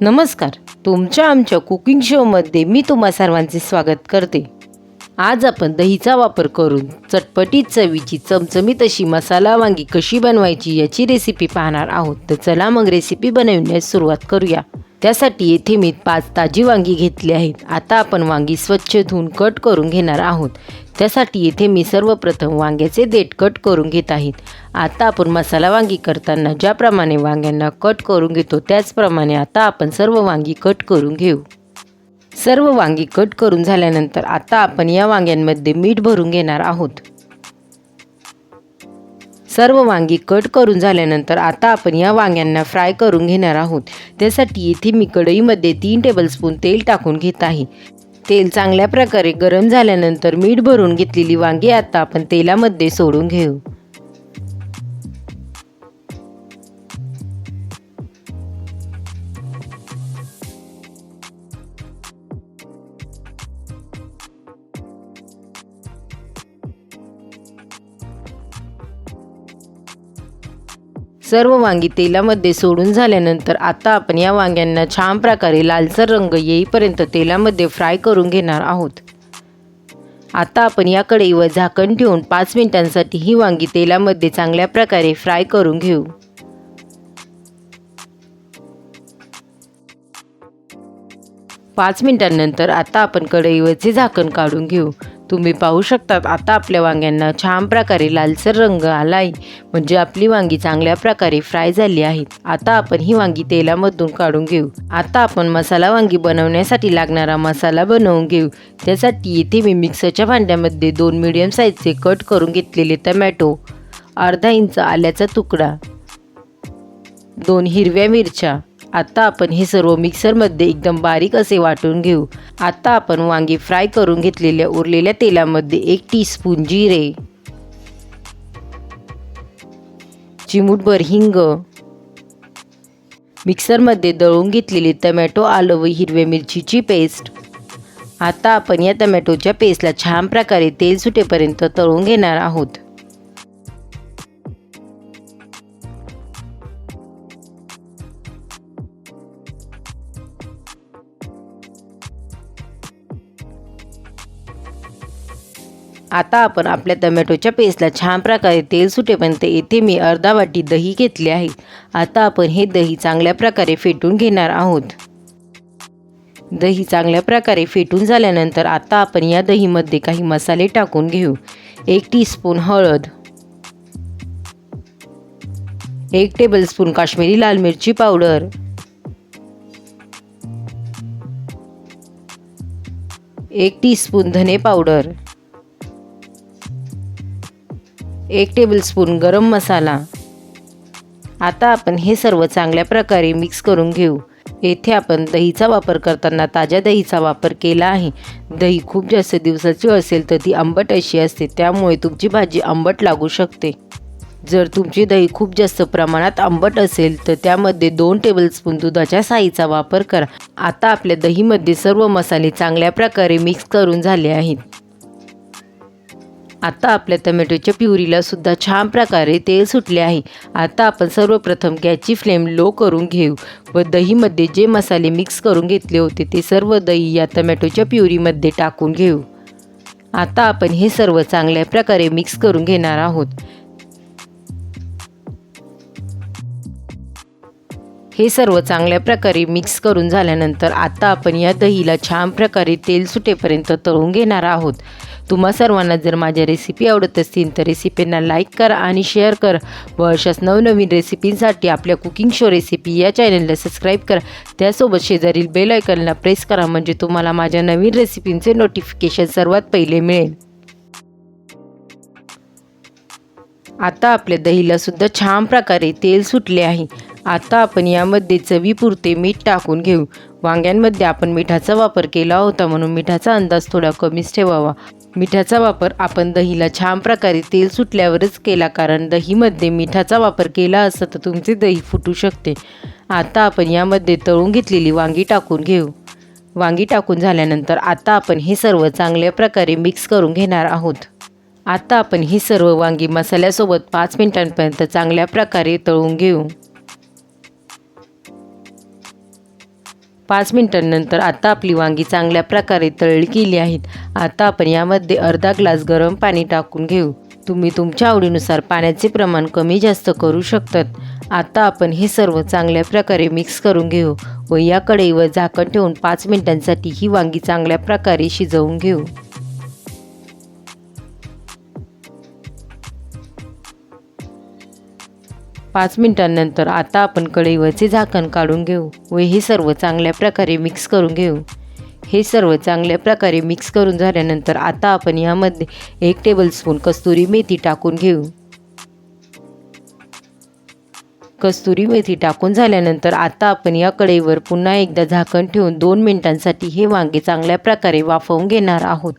नमस्कार. तुमच्या आमच्या कुकिंग शोमध्ये मी तुम्हा सर्वांचे स्वागत करते. आज आपण दहीचा वापर करून चटपटीत चवीची चमचमीत अशी मसाला वांगी कशी बनवायची याची रेसिपी पाहणार आहोत. तर चला मग रेसिपी बनवण्यास सुरुवात करूया. त्यासाठी येथे मी पाच ताजी वांगी घेतली आहेत. आता आपण वांगी स्वच्छ धुवून कट करून घेणार आहोत. त्यासाठी येथे मी सर्वप्रथम वांग्याचे देठ कट करून घेत आहेत आता आपण मसाला वांगी करताना ज्याप्रमाणे वांग्यांना कट करून घेतो त्याचप्रमाणे आता आपण सर्व वांगी कट करून घेऊ. सर्व वांगी कट करून झाल्यानंतर आता आपण या वांग्यांमध्ये मीठ भरून घेणार आहोत. सर्व वांगी कट करून झाल्यानंतर आता आपण या वांग्यांना फ्राय करून घेणार आहोत. त्यासाठी येथे मी कढईमध्ये तीन टेबलस्पून तेल टाकून घेत आहे. तेल चांगल्या प्रकारे गरम झाल्यानंतर मीठ भरून घेतलेली वांगी आता आपण तेलामध्ये सोडून घेऊ. सर्व वांगी तेलामध्ये सोडून झाल्यानंतर आता आपण या वांग्यांना छान प्रकारे लालसर रंग येईपर्यंत तेलामध्ये फ्राय करून घेणार आहोत. आता आपण या कढईवर झाकण ठेवून पाच मिनिटांसाठी ही वांगी तेलामध्ये चांगल्या प्रकारे फ्राय करून घेऊ. पाच मिनिटांनंतर आता आपण कढईवरचे झाकण काढून घेऊ. तुम्ही पाहू शकतात. आता आपल्या वांग्यांना छान प्रकारे लालसर रंग आला आहे म्हणजे आपली वांगी चांगल्या प्रकारे फ्राय झाली आहेत. आता आपण ही वांगी तेलामधून काढून घेऊ. आता आपण मसाला वांगी बनवण्यासाठी लागणारा मसाला बनवून घेऊ. त्यासाठी येथे मी मिक्सरच्या भांड्यामध्ये दोन मिडियम साईजचे कट करून घेतलेले टमॅटो अर्धा इंच आल्याचा तुकडा दोन हिरव्या मिरच्या आता आपण हे सर्व मिक्सरमध्ये एकदम बारीक असे वाटून घेऊ. आता आपण वांगी फ्राय करून घेतलेल्या उरलेल्या तेलामध्ये एक टीस्पून जिरे चिमूटभर हिंग मिक्सरमध्ये दळून घेतलेली टमॅटो आलं व हिरव्या मिरचीची पेस्ट. आता आपण या टमॅटोच्या पेस्टला छान प्रकारे तेल सुटेपर्यंत तळून घेणार आहोत. आता आपण आपल्या टमॅटोच्या पेस्टला छान प्रकारे तेल सुटेपर्यंत येथे मी अर्धा वाटी दही घेतले आहे. आता आपण हे दही चांगल्या प्रकारे फेटून घेणार आहोत. दही चांगल्या प्रकारे फेटून झाल्यानंतर आता आपण या दहीमध्ये काही मसाले टाकून घेऊ. एक टीस्पून हळद. एक टेबलस्पून काश्मीरी लाल मिरची पावडर. एक टीस्पून धने पावडर. एक टेबलस्पून गरम मसाला. आता आपण हे सर्व चांगल्या प्रकारे मिक्स करून घेऊ. येथे आपण दहीचा वापर करताना ताज्या दहीचा वापर केला आहे. दही खूप जास्त दिवसाची असेल तर ती आंबट अशी असते त्यामुळे तुमची भाजी आंबट लागू शकते. जर तुमची दही खूप जास्त प्रमाणात आंबट असेल तर त्यामध्ये दोन टेबलस्पून दुधाच्या साईचा वापर करा. आता आपल्या दहीमध्ये सर्व मसाले चांगल्या प्रकारे मिक्स करून झाले आहेत. आता आपल्या टमॅटोच्या प्युरीला सुद्धा छान प्रकारे तेल सुटले आहे. आता आपण सर्वप्रथम गॅसची फ्लेम लो करून घेऊ व दहीमध्ये जे मसाले मिक्स करून घेतले होते ते सर्व दही या टमॅटोच्या प्युरीमध्ये टाकून घेऊ. आता आपण हे सर्व चांगल्या प्रकारे मिक्स करून घेणार आहोत. हे सर्व चांगल्या प्रकारे मिक्स करून झाल्यानंतर आता आपण या दहीला छान प्रकारे तेल सुटेपर्यंत तळून घेणार आहोत. तुम्हा सर्वांना जर माझ्या रेसिपी आवडत असतील तर रेसिपींना लाईक करा आणि शेअर करा. व अशाच नवनवीन रेसिपींसाठी आपल्या कुकिंग शो रेसिपी या चॅनलला सबस्क्राईब करा. त्यासोबत शेजारील बेल आयकनला प्रेस करा म्हणजे तुम्हाला माझ्या नवीन रेसिपींचे नोटिफिकेशन सर्वात पहिले मिळेल. आता आपल्या दहीला सुद्धा छान प्रकारे तेल सुटले आहे. आता आपण यामध्ये चवीपुरते मीठ टाकून घेऊ. वांग्यांमध्ये आपण मिठाचा वापर केला होता म्हणून मिठाचा अंदाज थोडा कमीच ठेवावा. मिठाचा वापर आपण दहीला छान प्रकारे तेल सुटल्यावरच केला कारण दहीमध्ये मिठाचा वापर केला असता तर तुमचे दही फुटू शकते. आता आपण यामध्ये तळून घेतलेली वांगी टाकून घेऊ. वांगी टाकून झाल्यानंतर आता आपण हे सर्व चांगल्या प्रकारे मिक्स करून घेणार आहोत. आता आपण ही सर्व वांगी मसाल्यासोबत पाच मिनिटांपर्यंत चांगल्या प्रकारे तळून घेऊ. पाच मिनिटांनंतर आता आपली वांगी चांगल्या प्रकारे तळली केली आहेत. आता आपण यामध्ये अर्धा ग्लास गरम पाणी टाकून घेऊ. तुम्ही तुमच्या आवडीनुसार पाण्याचे प्रमाण कमी जास्त करू शकतात. आता आपण हे सर्व चांगल्या प्रकारे मिक्स करून घेऊ व या कढईवर झाकण ठेवून पाच मिनिटांसाठी ही वांगी चांगल्या प्रकारे शिजवून घेऊ. पाच मिनिटांनंतर आता आपण कढईवरचे झाकण काढून घेऊ व हे सर्व चांगल्या प्रकारे मिक्स करून घेऊ. हे सर्व चांगल्या प्रकारे मिक्स करून झाल्यानंतर आता आपण यामध्ये एक टेबलस्पून कस्तुरी मेथी टाकून घेऊ. कस्तुरी मेथी टाकून झाल्यानंतर आता आपण या कढईवर पुन्हा एकदा झाकण ठेवून दोन मिनिटांसाठी हे वांगे चांगल्या प्रकारे वाफवून घेणार आहोत.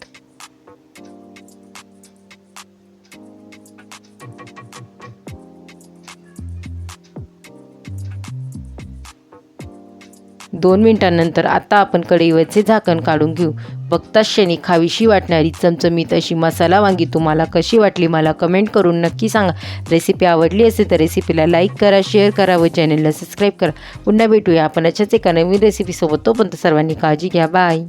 दोन मिनिटांनंतर आता आपण कढईवरचे झाकण काढून घेऊ. बघताच क्षणी खावीशी वाटणारी चमचमीत अशी मसाला वांगी तुम्हाला कशी वाटली मला कमेंट करून नक्की सांगा. रेसिपी आवडली असेल तर रेसिपीला लाईक करा शेअर करा व चॅनलला सबस्क्राईब करा. पुन्हा भेटूया आपण अशाच एका नवीन रेसिपीसोबत. तोपर्यंत सर्वांनी काळजी घ्या. बाय.